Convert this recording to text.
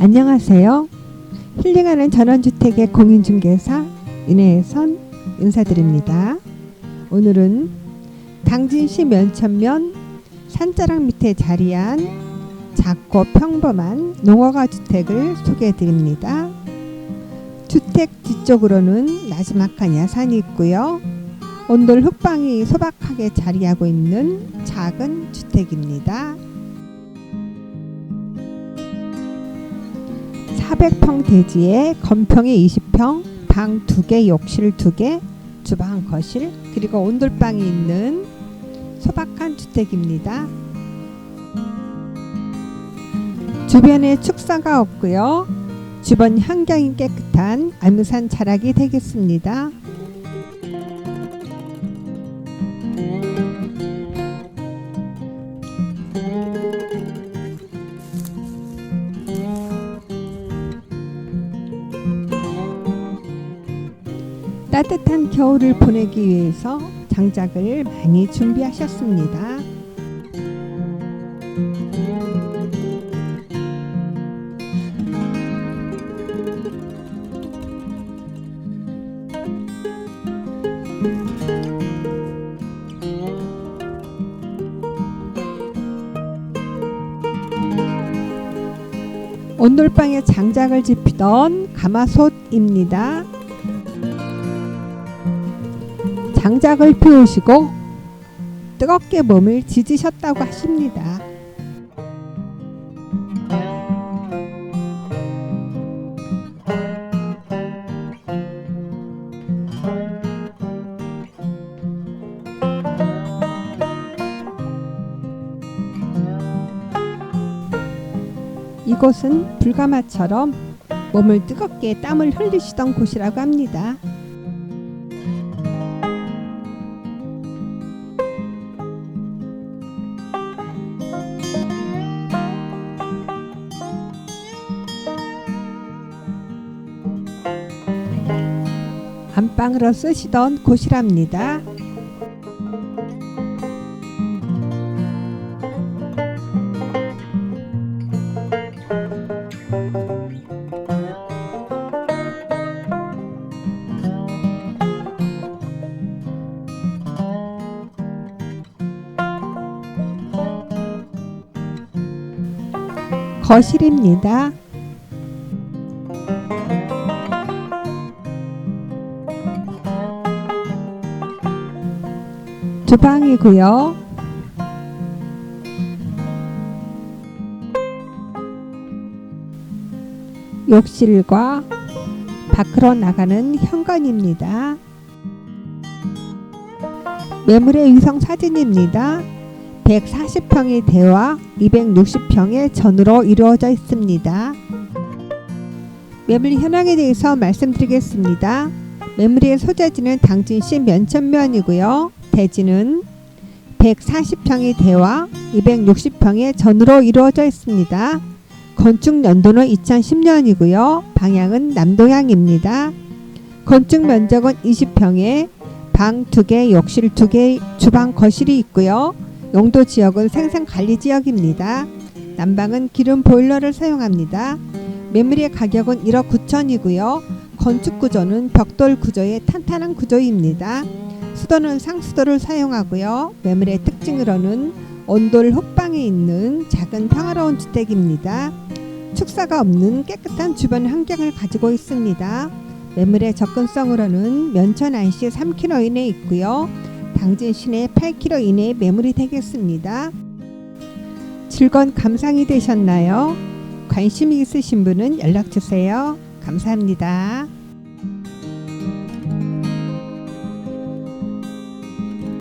안녕하세요. 힐링하는 전원주택의 공인중개사 윤혜선 인사드립니다. 오늘은 당진시 면천면 산자락 밑에 자리한 작고 평범한 농어가 주택을 소개해 드립니다. 주택 뒤쪽으로는 나지막한 야산이 있고요. 온돌 흙방이 소박하게 자리하고 있는 작은 주택입니다. 400평 대지에 건평이 20평, 방 2개, 욕실 2개, 주방, 거실, 그리고 온돌방이 있는 소박한 주택입니다. 주변에 축사가 없고요. 주변 환경이 깨끗한 알무산 자락이 되겠습니다. 따뜻한 겨울을 보내기 위해서 장작을 많이 준비하셨습니다. 온돌방에 장작을 집히던 가마솥입니다. 장작을 피우시고 뜨겁게 몸을 지지셨다고 하십니다. 이곳은 불가마처럼 몸을 뜨겁게 땀을 흘리시던 곳이라고 합니다. 안방으로 쓰시던 곳이랍니다. 거실입니다. 주방이고요. 욕실과 밖으로 나가는 현관입니다. 매물의 위성 사진입니다. 140평의 대와 260평의 전으로 이루어져 있습니다. 매물 현황에 대해서 말씀드리겠습니다. 매물의 소재지는 당진시 면천면이고요. 대지는 140평의 대와 260평의 전으로 이루어져 있습니다. 건축 연도는 2010년이고요. 방향은 남동향입니다. 건축 면적은 20평에 방 2개, 욕실 2개, 주방, 거실이 있고요. 용도 지역은 생산 관리 지역입니다. 난방은 기름 보일러를 사용합니다. 매물의 가격은 1억 9천이고요. 건축 구조는 벽돌 구조의 탄탄한 구조입니다. 수도는 상수도를 사용하고요. 매물의 특징으로는 온돌 흙방에 있는 작은 평화로운 주택입니다. 축사가 없는 깨끗한 주변 환경을 가지고 있습니다. 매물의 접근성으로는 면천 안시 3km 이내에 있고요. 당진 시내 8km 이내에 매물이 되겠습니다. 즐거운 감상이 되셨나요? 관심이 있으신 분은 연락 주세요. 감사합니다.